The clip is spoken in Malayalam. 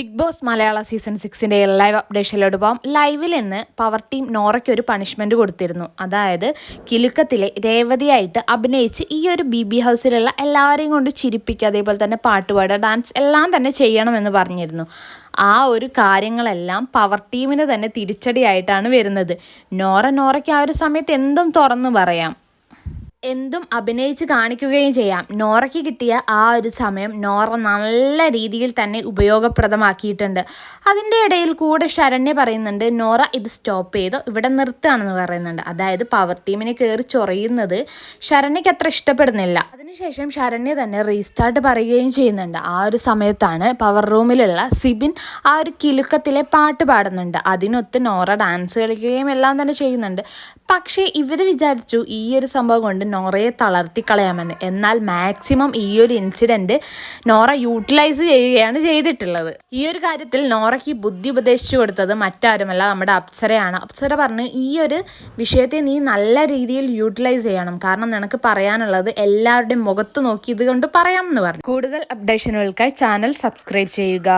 ബിഗ് ബോസ് മലയാള സീസൺ സിക്സിന്റെ ലൈവ് അപ്ഡേഷനിലോട്ട് പോകാം. ലൈവിൽ നിന്ന് പവർ ടീം നോറയ്ക്ക് ഒരു പണിഷ്മെന്റ് കൊടുത്തിരുന്നു. അതായത് കിലുക്കത്തിലെ രേവതിയായിട്ട് അഭിനയിച്ച് ഈ ഒരു ബി ബി ഹൗസിലുള്ള എല്ലാവരെയും കൊണ്ട് ചിരിപ്പിക്കുക അതേപോലെ തന്നെ പാട്ടുപാടുക ഡാൻസ് എല്ലാം തന്നെ ചെയ്യണമെന്ന് പറഞ്ഞിരുന്നു. ആ ഒരു കാര്യങ്ങളെല്ലാം പവർ ടീമിന് തന്നെ തിരിച്ചടിയായിട്ടാണ് വരുന്നത്. നോറ നോറയ്ക്ക് ആ ഒരു സമയത്ത് എന്തും തുറന്നു പറയാം. എന്തും അഭിനയിച്ച് കാണിക്കുകയും ചെയ്യാം. നോറയ്ക്ക് കിട്ടിയ ആ ഒരു സമയം നോറ നല്ല രീതിയിൽ തന്നെ ഉപയോഗപ്രദമാക്കിയിട്ടുണ്ട്. അതിന്റെ ഇടയിൽ കൂടെ ശരണ്യ പറയുന്നുണ്ട് നോറ ഇത് സ്റ്റോപ്പ് ചെയ്തോ ഇവിടെ നിർത്തുകയാണെന്ന് പറയുന്നുണ്ട്. അതായത് പവർ ടീമിനെ കയറി ചൊറിയുന്നത് ശരണ്യക്ക് അത്ര ഇഷ്ടപ്പെടുന്നില്ല. അതിനുശേഷം ശരണ്യ തന്നെ റീസ്റ്റാർട്ട് പറയുകയും ചെയ്യുന്നുണ്ട്. ആ ഒരു സമയത്താണ് പവർ റൂമിലുള്ള സിബിൻ ആ ഒരു കിലുക്കത്തിലെ പാട്ട് പാടുന്നുണ്ട്. അതിനൊത്ത് നോറ ഡാൻസ് കളിക്കുകയും എല്ലാം തന്നെ ചെയ്യുന്നുണ്ട്. പക്ഷേ ഇവർ വിചാരിച്ചു ഈ ഒരു സംഭവം കൊണ്ട് നോറയെ തളർത്തി കളയാമെന്ന്. എന്നാൽ മാക്സിമം ഈ ഒരു ഇൻസിഡന്റ് നോറ യൂട്ടിലൈസ് ചെയ്യുകയാണ് ചെയ്തിട്ടുള്ളത്. ഈ ഒരു കാര്യത്തിൽ നോറയ്ക്ക് ബുദ്ധി ഉപദേശിച്ചു കൊടുത്തത് മറ്റാരുമല്ല നമ്മുടെ അപ്സരയാണ്. അപ്സര പറഞ്ഞ് ഈ ഒരു വിഷയത്തെ നീ നല്ല രീതിയിൽ യൂട്ടിലൈസ് ചെയ്യണം. കാരണം നിനക്ക് പറയാനുള്ളത് എല്ലാവരുടെയും മുഖത്ത് നോക്കി ഇതുകൊണ്ട് പറയാമെന്ന് പറഞ്ഞു. കൂടുതൽ അപ്ഡേഷനുകൾക്കായി ചാനൽ സബ്സ്ക്രൈബ് ചെയ്യുക.